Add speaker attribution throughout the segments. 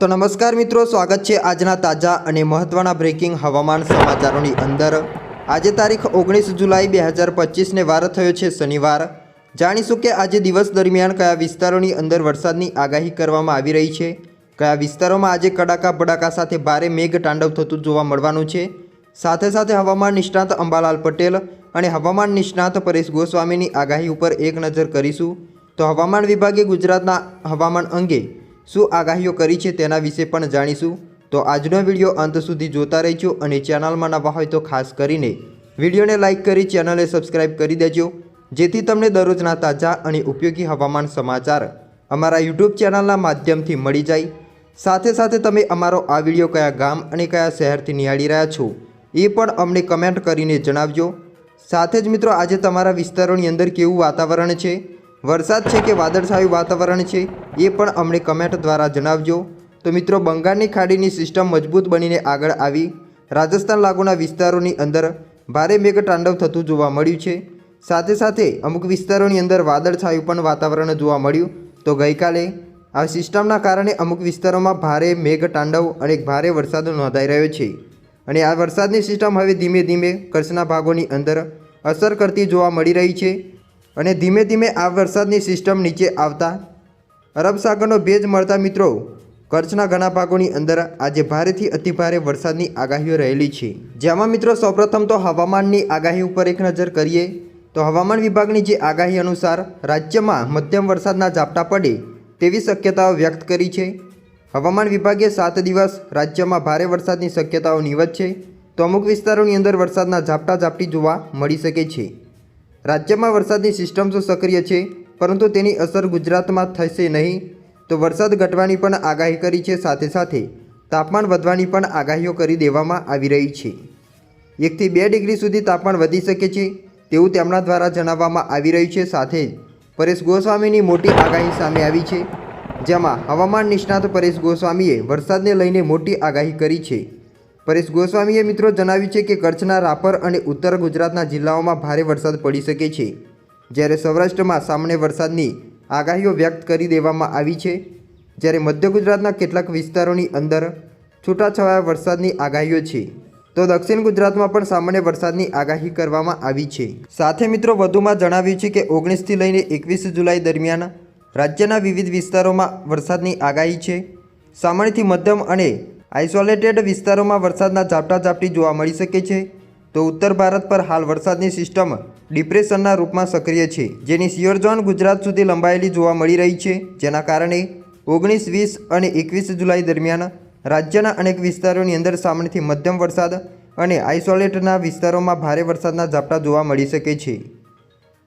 Speaker 1: તો નમસ્કાર મિત્રો, સ્વાગત છે આજના તાજા અને મહત્ત્વના બ્રેકિંગ હવામાન સમાચારોની અંદર. આજે તારીખ ઓગણીસ જુલાઈ બે હજાર પચીસને વાર થયો છે શનિવાર. જાણીશું કે આજે દિવસ દરમિયાન કયા વિસ્તારોની અંદર વરસાદની આગાહી કરવામાં આવી રહી છે? કયા વિસ્તારોમાં આજે કડાકા બડાકા સાથે ભારે મેઘ તાંડવ થતું જોવા મળવાનું છે? સાથે સાથે હવામાન નિષ્ણાત અંબાલાલ પટેલ અને હવામાન નિષ્ણાત પરેશ ગોસ્વામીની આગાહી ઉપર એક નજર કરીશું. તો હવામાન વિભાગે ગુજરાતના હવામાન અંગે શું આગાહીઓ કરી છે તેના વિશે પણ જાણીશું? તો આજનો વીડિયો અંત સુધી જોતા રહેજો અને ચેનલમાં નવા હોય તો ખાસ કરીને વિડીયોને લાઇક કરી ચેનલને સબસ્ક્રાઇબ કરી દેજો, જેથી તમને દરરોજના તાજા અને ઉપયોગી હવામાન સમાચાર અમારા યુટ્યુબ ચેનલના માધ્યમથી મળી જાય. સાથે સાથે તમે અમારો આ વીડિયો કયા ગામ અને કયા શહેરથી નિહાળી રહ્યા છો, એ પણ અમને કમેન્ટ કરીને જણાવજો. સાથે જ મિત્રો, આજે તમારા વિસ્તારોની અંદર કેવું વાતાવરણ છે? વરસાદ છે કે વાદળછાયું વાતાવરણ છે, એ પણ અમને કમેન્ટ દ્વારા જણાવજો. તો મિત્રો, બંગાળની ખાડીની સિસ્ટમ મજબૂત બનીને આગળ આવી. રાજસ્થાન લાગુના વિસ્તારોની અંદર ભારે મેઘતાંડવ થતું જોવા મળ્યું છે. સાથે સાથે અમુક વિસ્તારોની અંદર વાદળછાયું પણ વાતાવરણ જોવા મળ્યું. તો ગઈકાલે આ સિસ્ટમના કારણે અમુક વિસ્તારોમાં ભારે મેઘતાંડવ અને ભારે વરસાદ નોંધાઈ રહ્યો છે. અને આ વરસાદની સિસ્ટમ હવે ધીમે ધીમે કચ્છના ભાગોની અંદર અસર કરતી જોવા મળી રહી છે. અને ધીમે ધીમે આ વરસાદની સિસ્ટમ નીચે આવતા અરબ સાગરનો ભેજ મળતા મિત્રો, કચ્છના ઘણા ભાગોની અંદર આજે ભારેથી અતિભારે વરસાદની આગાહીઓ રહેલી છે. જેમાં મિત્રો, સૌપ્રથમ તો હવામાનની આગાહી ઉપર એક નજર કરીએ, તો હવામાન વિભાગની જે આગાહી અનુસાર રાજ્યમાં મધ્યમ વરસાદના ઝાપટા પડે તેવી શક્યતાઓ વ્યક્ત કરી છે. હવામાન વિભાગે સાત દિવસ રાજ્યમાં ભારે વરસાદની શક્યતાઓ નિવત છે, તો અમુક વિસ્તારોની અંદર વરસાદના ઝાપટા ઝાપટી જોવા મળી શકે છે. રાજ્યમાં વરસાદની સિસ્ટમ તો સક્રિય છે, પરંતુ તેની અસર ગુજરાતમાં થશે નહીં. તો વરસાદ ઘટવાની પણ આગાહી કરી છે, સાથે સાથે તાપમાન વધવાની પણ આગાહીઓ કરી દેવામાં આવી રહી છે. એકથી બે ડિગ્રી સુધી તાપમાન વધી શકે છે, તેવું તેમના દ્વારા જણાવવામાં આવી રહ્યું છે, સાથે પરેશ ગોસ્વામીની મોટી આગાહી સામે આવી છે, જેમાં હવામાન નિષ્ણાત પરેશ ગોસ્વામીએ વરસાદને લઈને મોટી આગાહી કરી છે. પરેશ ગોસ્વામીએ મિત્રો જણાવ્યું છે કે કચ્છના રાપર અને ઉત્તર ગુજરાતના જિલ્લાઓમાં ભારે વરસાદ પડી શકે છે. જ્યારે સૌરાષ્ટ્રમાં સામાન્ય વરસાદની આગાહીઓ વ્યક્ત કરી દેવામાં આવી છે. જ્યારે મધ્ય ગુજરાતના કેટલાક વિસ્તારોની અંદર છૂટાછવાયા વરસાદની આગાહીઓ છે. તો દક્ષિણ ગુજરાતમાં પણ સામાન્ય વરસાદની આગાહી કરવામાં આવી છે. સાથે મિત્રો વધુમાં જણાવ્યું છે કે ઓગણીસથી લઈને એકવીસ જુલાઈ દરમિયાન રાજ્યના વિવિધ વિસ્તારોમાં વરસાદની આગાહી છે. સામાન્યથી મધ્યમ અને આઇસોલેટેડ વિસ્તારોમાં વરસાદના ઝાપટા ઝાપટી જોવા મળી શકે છે. તો ઉત્તર ભારત પર હાલ વરસાદની સિસ્ટમ ડિપ્રેશનના રૂપમાં સક્રિય છે. જેની સિયોર ઝોન ગુજરાત સુધી લંબાયેલી જોવા મળી રહી છે. જેના કારણે ઓગણીસ, વીસ અને એકવીસ જુલાઈ દરમિયાન રાજ્યના અનેક વિસ્તારોની અંદર સામાન્યથી મધ્યમ વરસાદ અને આઇસોલેટના વિસ્તારોમાં ભારે વરસાદના ઝાપટા જોવા મળી શકે છે.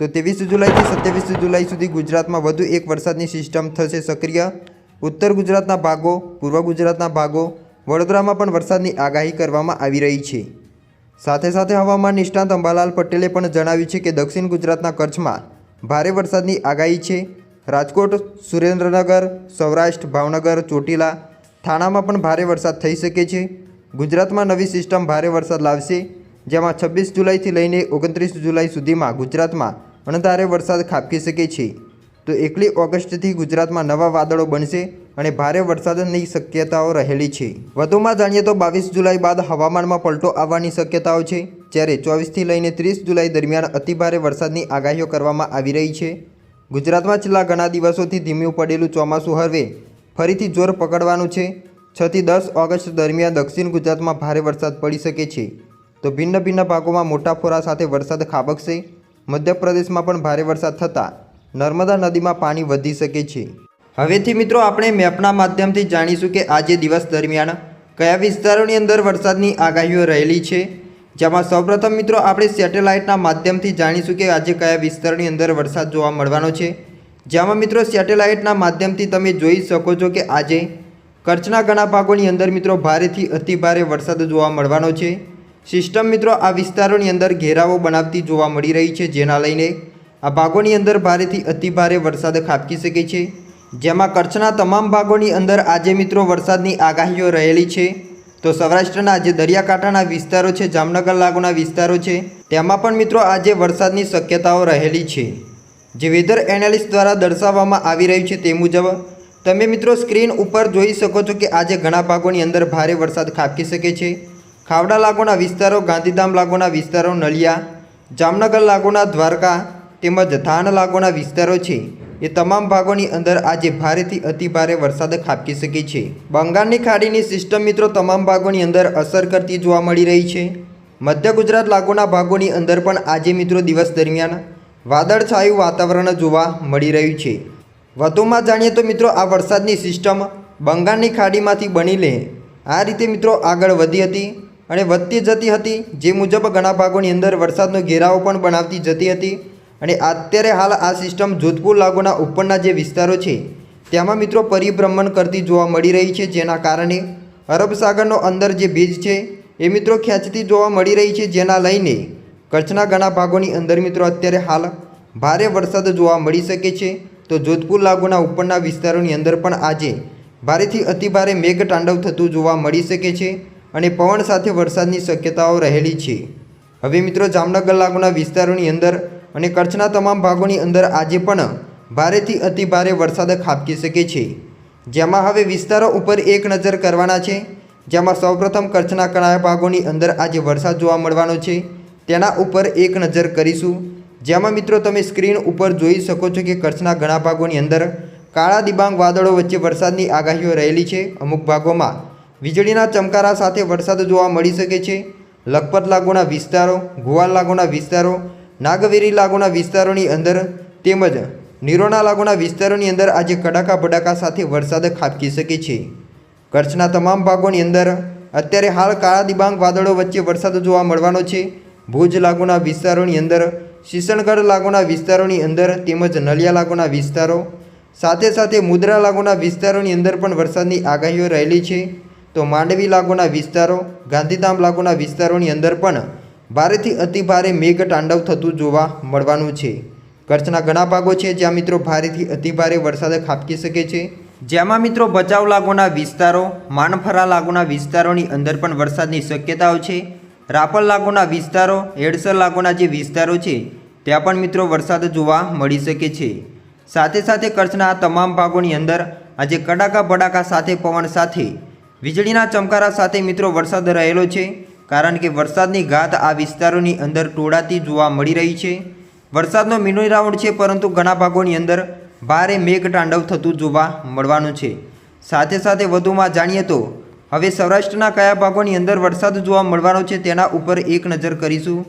Speaker 1: તો ત્રેવીસ જુલાઈથી સત્યાવીસ જુલાઈ સુધી ગુજરાતમાં વધુ એક વરસાદની સિસ્ટમ થશે સક્રિય. ઉત્તર ગુજરાતના ભાગો, પૂર્વ ગુજરાતના ભાગો વડોદરામાં પણ વરસાદની આગાહી કરવામાં આવી રહી છે. સાથે સાથે હવામાન નિષ્ણાંત અંબાલાલ પટેલે પણ જણાવ્યું છે કે દક્ષિણ ગુજરાતના કચ્છમાં ભારે વરસાદની આગાહી છે. રાજકોટ, સુરેન્દ્રનગર, સૌરાષ્ટ્ર, ભાવનગર, ચોટીલા થાણામાં પણ ભારે વરસાદ થઈ શકે છે. ગુજરાતમાં નવી સિસ્ટમ ભારે વરસાદ લાવશે, જેમાં છવ્વીસ જુલાઈથી લઈને ઓગણત્રીસ જુલાઈ સુધીમાં ગુજરાતમાં અણધારે વરસાદ ખાબકી શકે છે. તો એકલી ઓગસ્ટથી ગુજરાતમાં નવા વાદળો બનશે અને ભારે વરસાદની શક્યતાઓ રહેલી છે. વધુમાં જાણીએ તો બાવીસ જુલાઈ બાદ હવામાનમાં પલટો આવવાની શક્યતાઓ છે, જ્યારે ચોવીસથી લઈને ત્રીસ જુલાઈ દરમિયાન અતિભારે વરસાદની આગાહીઓ કરવામાં આવી રહી છે. ગુજરાતમાં છેલ્લા ઘણા દિવસોથી ધીમ્યું પડેલું ચોમાસું હવે ફરીથી જોર પકડવાનું છે. છથી દસ ઓગસ્ટ દરમિયાન દક્ષિણ ગુજરાતમાં ભારે વરસાદ પડી શકે છે. તો ભિન્ન ભિન્ન ભાગોમાં મોટા ફોરા સાથે વરસાદ ખાબકશે. મધ્યપ્રદેશમાં પણ ભારે વરસાદ થતાં નર્મદા નદીમાં પાણી વધી શકે છે. હવેથી મિત્રો આપણે મેપના માધ્યમથી જાણીશું કે આજે દિવસ દરમિયાન કયા વિસ્તારોની અંદર વરસાદની આગાહીઓ રહેલી છે. જેમાં સૌપ્રથમ મિત્રો આપણે સેટેલાઇટના માધ્યમથી જાણીશું કે આજે કયા વિસ્તારની અંદર વરસાદ જોવા મળવાનો છે. જેમાં મિત્રો સેટેલાઇટના માધ્યમથી તમે જોઈ શકો છો કે આજે કચ્છના ઘણા ભાગોની અંદર મિત્રો ભારેથી અતિભારે વરસાદ જોવા મળવાનો છે. સિસ્ટમ મિત્રો આ વિસ્તારોની અંદર ઘેરાવો બનાવતી જોવા મળી રહી છે, જેના લઈને આ ભાગોની અંદર ભારેથી અતિભારે વરસાદ ખાબકી શકે છે. જેમાં કચ્છના તમામ ભાગોની અંદર આજે મિત્રો વરસાદની આગાહીઓ રહેલી છે. તો સૌરાષ્ટ્રના જે દરિયાકાંઠાના વિસ્તારો છે, જામનગર લાગુના વિસ્તારો છે, તેમાં પણ મિત્રો આજે વરસાદની શક્યતાઓ રહેલી છે. જે વેધર એનાલિસ્ટ દ્વારા દર્શાવવામાં આવી રહ્યું છે તે મુજબ, તમે મિત્રો સ્ક્રીન ઉપર જોઈ શકો છો કે આજે ઘણા ભાગોની અંદર ભારે વરસાદ ખાબકી શકે છે. ખાવડા લાગોના વિસ્તારો, ગાંધીધામ લાગુના વિસ્તારો, નલિયા, જામનગર લાગોના દ્વારકા તેમજ ધાન લાગોના વિસ્તારો છે. એ તમામ ભાગોની અંદર આજે ભારેથી અતિભારે વરસાદ ખાબકી શકે છે. બંગાળની ખાડીની સિસ્ટમ મિત્રો તમામ ભાગોની અંદર અસર કરતી જોવા મળી રહી છે. મધ્ય ગુજરાત લાગુના ભાગોની અંદર પણ આજે મિત્રો દિવસ દરમિયાન વાદળછાયું વાતાવરણ જોવા મળી રહ્યું છે. વધુમાં જાણીએ તો મિત્રો આ વરસાદની સિસ્ટમ બંગાળની ખાડીમાંથી બની લે. આ રીતે મિત્રો આગળ વધી હતી અને વધતી જતી હતી, જે મુજબ ઘણા ભાગોની અંદર વરસાદનો ઘેરાવો પણ બનાવતી જતી હતી. અને અત્યારે હાલ આ સિસ્ટમ જોધપુર લાગુના ઉપરના જે વિસ્તારો છે, તેમાં મિત્રો પરિભ્રમણ કરતી જોવા મળી રહી છે, જેના કારણે અરબ સાગરનો અંદર જે ભેજ છે, એ મિત્રો ખેંચતી જોવા મળી રહી છે, જેના લઈને કચ્છના ઘણા ભાગોની અંદર મિત્રો અત્યારે હાલ ભારે વરસાદ જોવા મળી શકે છે. તો જોધપુર લાગુના ઉપરના વિસ્તારોની અંદર પણ આજે ભારેથી અતિભારે મેઘ તાંડવ થતું જોવા મળી શકે છે અને પવન સાથે વરસાદની શક્યતાઓ રહેલી છે. હવે મિત્રો જામનગર લાગુના વિસ્તારોની અંદર અને કચ્છના તમામ ભાગોની અંદર આજે પણ ભારેથી અતિભારે વરસાદ ખાબકી શકે છે. જેમાં હવે વિસ્તારો ઉપર એક નજર કરવાના છે. જેમાં સૌપ્રથમ કચ્છના કણા ભાગોની અંદર આજે વરસાદ જોવા મળવાનો છે. તેના ઉપર એક નજર કરીશું. જેમાં મિત્રો તમે સ્ક્રીન ઉપર જોઈ શકો છો કે કચ્છના ઘણા ભાગોની અંદર કાળા દિબાંગ વાદળો વચ્ચે વરસાદની આગાહીઓ રહેલી છે. અમુક ભાગોમાં વીજળીના ચમકારા સાથે વરસાદ જોવા મળી શકે છે. લખપત લાગુના વિસ્તારો, ગુવાલ લાગુના વિસ્તારો નાગવેરી લાગુના વિસ્તારોની અંદર તેમજ નિરોણા લાગુના વિસ્તારોની અંદર આજે કડાકા ભડાકા સાથે વરસાદ ખાબકી શકે છે. કચ્છના તમામ ભાગોની અંદર અત્યારે હાલ કાળા દિબાંગ વાદળો વચ્ચે વરસાદ જોવા મળવાનો છે. ભુજ લાગુના વિસ્તારોની અંદર, શિશણગઢ લાગુના વિસ્તારોની અંદર તેમજ નલિયા લાગુના વિસ્તારો, સાથે સાથે મુદ્રા લાગુના વિસ્તારોની અંદર પણ વરસાદની આગાહીઓ રહેલી છે. તો માંડવી લાગુના વિસ્તારો, ગાંધીધામ લાગુના વિસ્તારોની અંદર પણ ભારેથી અતિભારે મેઘ તાંડવ થતું જોવા મળવાનું છે. કચ્છના ઘણા ભાગો છે જ્યાં મિત્રો ભારેથી અતિભારે વરસાદ ખાબકી શકે છે. જેમાં મિત્રો બચાવ લાગુના વિસ્તારો, માનફરા લાગુના વિસ્તારોની અંદર પણ વરસાદની શક્યતાઓ છે. રાપર લાગુના વિસ્તારો, હેડસર લાગુના જે વિસ્તારો છે, ત્યાં પણ મિત્રો વરસાદ જોવા મળી શકે છે. સાથે સાથે કચ્છના તમામ ભાગોની અંદર આજે કડાકા ભડાકા સાથે પવન સાથે, વીજળીના ચમકારા સાથે મિત્રો વરસાદ રહેલો છે. કારણ કે વરસાદની ગાત આ વિસ્તારોની અંદર ટોળાતી જોવા મળી રહી છે. વરસાદનો મિની રાઉન્ડ છે, પરંતુ ઘણા ભાગોની અંદર ભારે મેઘ તાંડવ થતું જોવા મળવાનું છે. સાથે સાથે વધુમાં જાણીએ તો, હવે સૌરાષ્ટ્રના કયા ભાગોની અંદર વરસાદ જોવા મળવાનો છે તેના ઉપર એક નજર કરીશું.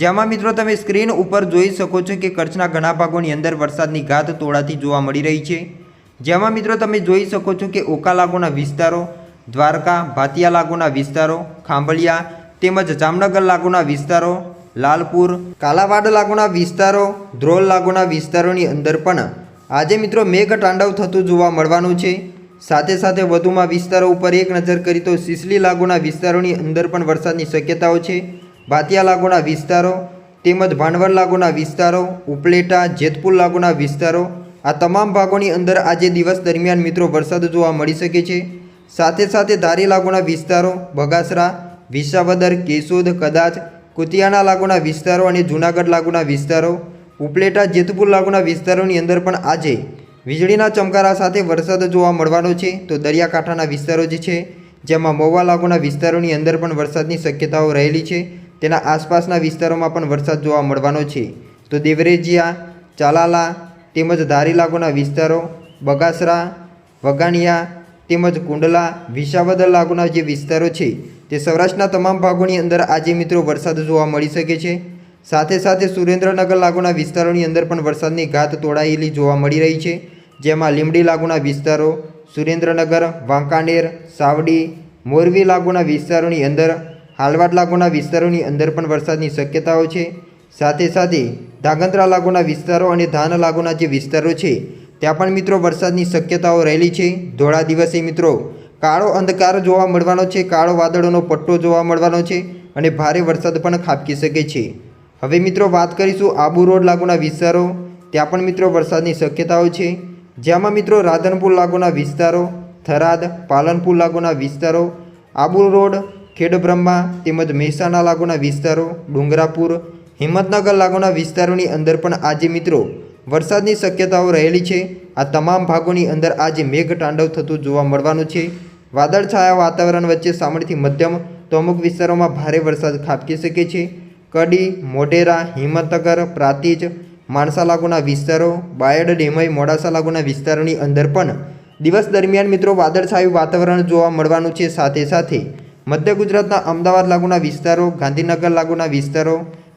Speaker 1: જેમાં મિત્રો તમે સ્ક્રીન ઉપર જોઈ શકો છો કે કચ્છના ઘણા ભાગોની અંદર વરસાદની ગાત તોડાતી જોવા મળી રહી છે. જેમાં મિત્રો તમે જોઈ શકો છો કે ઓકા લાગુના વિસ્તારો, દ્વારકા, ભાતિયા લાગુના વિસ્તારો ખાંભળિયા તેમજ જામનગર લાગુના વિસ્તારો, લાલપુર, કાલાવાડ લાગુના વિસ્તારો, ધ્રોલ લાગુના વિસ્તારોની અંદર પણ આજે મિત્રો મેઘ તાંડવ થતું જોવા મળવાનું છે. સાથે સાથે વધુમાં વિસ્તારો ઉપર એક નજર કરી તો સિસલી લાગુના વિસ્તારોની અંદર પણ વરસાદની શક્યતાઓ છે. ભાતિયા લાગુના વિસ્તારો, તેમજ ભાંડવર લાગુના વિસ્તારો, ઉપલેટા, જેતપુર લાગુના વિસ્તારો, આ તમામ ભાગોની અંદર આજે દિવસ દરમિયાન મિત્રો વરસાદ જોવા મળી શકે છે. સાથે સાથે ધારી લાગુના વિસ્તારો, બગાસરા વિસાવદર, કેશોદ, કદાચ કુતિયાણા લાગુના વિસ્તારો અને જૂનાગઢ લાગુના વિસ્તારો, ઉપલેટા, જેતપુર લાગુના વિસ્તારોની અંદર પણ આજે વીજળીના ચમકારા સાથે વરસાદ જોવા મળવાનો છે. તો દરિયાકાંઠાના વિસ્તારો જે છે, જેમાં મહુવા લાગુના વિસ્તારોની અંદર પણ વરસાદની શક્યતાઓ રહેલી છે, તેના આસપાસના વિસ્તારોમાં પણ વરસાદ જોવા મળવાનો છે. તો દેવરેજિયા, ચાલાલા તેમજ ધારી લાગુના વિસ્તારો, બગાસરા વગાણિયા તેમજ કુંડલા, વિસાવદર લાગુના જે વિસ્તારો છે તે સૌરાષ્ટ્રના તમામ ભાગોની અંદર આજે મિત્રો વરસાદ જોવા મળી શકે છે. સાથે સાથે સુરેન્દ્રનગર લાગુના વિસ્તારોની અંદર પણ વરસાદની ઘાત તોડાયેલી જોવા મળી રહી છે. જેમાં લીમડી લાગુના વિસ્તારો, સુરેન્દ્રનગર, વાંકાનેર, સાવડી, મોરબી લાગુના વિસ્તારોની અંદર, હાલવાડ લાગુના વિસ્તારોની અંદર પણ વરસાદની શક્યતાઓ છે. સાથે સાથે ધાગંત્રા લાગુના વિસ્તારો અને ધાન લાગુના જે વિસ્તારો છે, ત્યાં પણ મિત્રો વરસાદની શક્યતાઓ રહેલી છે. ધોળા દિવસે મિત્રો કાળો અંધકાર જોવા મળવાનો છે, કાળો વાદળોનો પટ્ટો જોવા મળવાનો છે અને ભારે વરસાદ પણ ખાબકી શકે છે. હવે મિત્રો વાત કરીશું આબુ રોડ લાગુના વિસ્તારો. ત્યાં પણ મિત્રો વરસાદની શક્યતાઓ છે. જેમાં મિત્રો રાધનપુર લાગુના વિસ્તારો, થરાદ, પાલનપુર લાગુના વિસ્તારો, આબુ રોડ, ખેડબ્રહ્મા તેમજ મહેસાણા લાગુના વિસ્તારો, ડુંગરાપુર, હિંમતનગર લાગુના વિસ્તારોની અંદર પણ આજે મિત્રો વરસાદની શક્યતાઓ રહેલી છે. આ તમામ ભાગોની અંદર આજે મેઘ તાંડવ થતું જોવા મળવાનું છે. વાદળછાયા વાતાવરણ વચ્ચે સામાન્યથી મધ્યમ તો અમુક વિસ્તારોમાં ભારે વરસાદ ખાબકી શકે છે. કડી મોઢેરા હિંમતનગર, પ્રાતિજ, માણસા લાગુના વિસ્તારો, બાયડ, ડેમઈ, મોડાસા લાગુના વિસ્તારોની અંદર પણ દિવસ દરમિયાન મિત્રો વાદળછાયું વાતાવરણ જોવા મળવાનું છે. સાથે સાથે મધ્ય ગુજરાતના અમદાવાદ લાગુના વિસ્તારો, ગાંધીનગર લાગુના વિસ્તારો,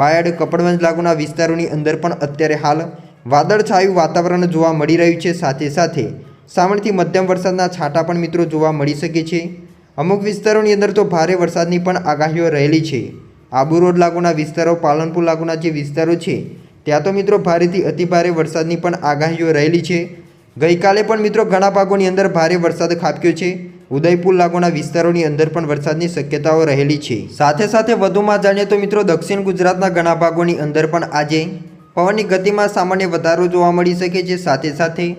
Speaker 1: બાયડ, કપડવંજ લાગુના વિસ્તારોની અંદર પણ અત્યારે હાલ વાદળછાયું વાતાવરણ જોવા મળી રહ્યું છે. સાથે સાથે સામાન્યથી મધ્યમ વરસાદના છાંટા પણ મિત્રો જોવા મળી શકે છે. અમુક વિસ્તારોની અંદર તો ભારે વરસાદની પણ આગાહીઓ રહેલી છે. આબુ રોડ લાગુના વિસ્તારો, પાલનપુર લાગુના જે વિસ્તારો છે, ત્યાં તો મિત્રો ભારેથી અતિભારે વરસાદની પણ આગાહીઓ રહેલી છે. ગઈકાલે પણ મિત્રો ઘણા ભાગોની અંદર ભારે વરસાદ ખાબક્યો છે. ઉદયપુર લાગુના વિસ્તારોની અંદર પણ વરસાદની શક્યતાઓ રહેલી છે. સાથે સાથે વધુમાં જાણીએ તો મિત્રો દક્ષિણ ગુજરાતના ઘણા ભાગોની અંદર પણ આજે પવનની ગતિમાં સામાન્ય વધારો જોવા મળી શકે છે. સાથે સાથે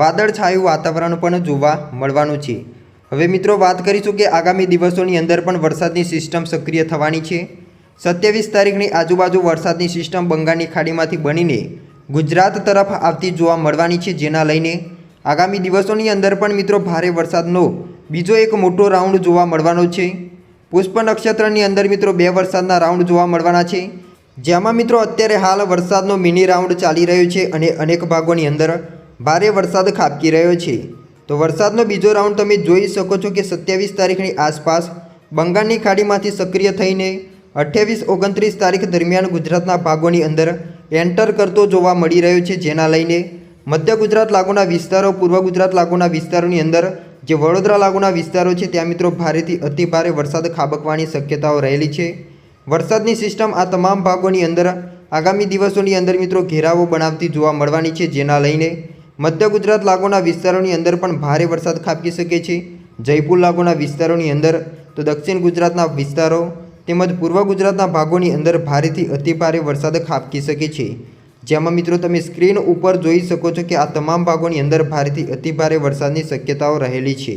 Speaker 1: વાદળછાયું વાતાવરણ પણ જોવા મળવાનું છે. હવે મિત્રો વાત કરીશું કે આગામી દિવસોની અંદર પણ વરસાદની સિસ્ટમ સક્રિય થવાની છે. સત્યાવીસ તારીખની આજુબાજુ વરસાદની સિસ્ટમ બંગાળની ખાડીમાંથી બનીને ગુજરાત તરફ આવતી જોવા મળવાની છે જેના લઈને આગામી દિવસોની અંદર પણ મિત્રો ભારે વરસાદનો બીજો એક મોટો રાઉન્ડ જોવા મળવાનો છે. પુષ્પ નક્ષત્રની અંદર મિત્રો બે વરસાદના રાઉન્ડ જોવા મળવાના છે. જેમાં મિત્રો અત્યારે હાલ વરસાદનો મિની રાઉન્ડ ચાલી રહ્યો છે અને અનેક ભાગોની અંદર ભારે વરસાદ ખાબકી રહ્યો છે. તો વરસાદનો બીજો રાઉન્ડ તમે જોઈ શકો છો કે સત્યાવીસ તારીખની આસપાસ બંગાળની ખાડીમાંથી સક્રિય થઈને અઠ્યાવીસ ઓગણત્રીસ તારીખ દરમિયાન ગુજરાતના ભાગોની અંદર એન્ટર કરતો જોવા મળી રહ્યો છે, જેના લઈને મધ્ય ગુજરાત લાગુના વિસ્તારો, પૂર્વ ગુજરાત લાગુના વિસ્તારોની અંદર જે વડોદરા લાગુના વિસ્તારો છે, ત્યાં મિત્રો ભારેથી અતિ ભારે વરસાદ ખાબકવાની શક્યતાઓ રહેલી છે. વરસાદની સિસ્ટમ આ તમામ ભાગોની અંદર આગામી દિવસોની અંદર મિત્રો ઘેરાવો બનાવતી જોવા મળવાની છે, જેના લઈને મધ્ય ગુજરાત લાગુના વિસ્તારોની અંદર પણ ભારે વરસાદ ખાબકી શકે છે. જયપુર લાગોના વિસ્તારોની અંદર તો દક્ષિણ ગુજરાતના વિસ્તારો તેમજ પૂર્વ ગુજરાતના ભાગોની અંદર ભારેથી અતિભારે વરસાદ ખાબકી શકે છે. જેમાં મિત્રો તમે સ્ક્રીન ઉપર જોઈ શકો છો કે આ તમામ ભાગોની અંદર ભારેથી અતિભારે વરસાદની શક્યતાઓ રહેલી છે.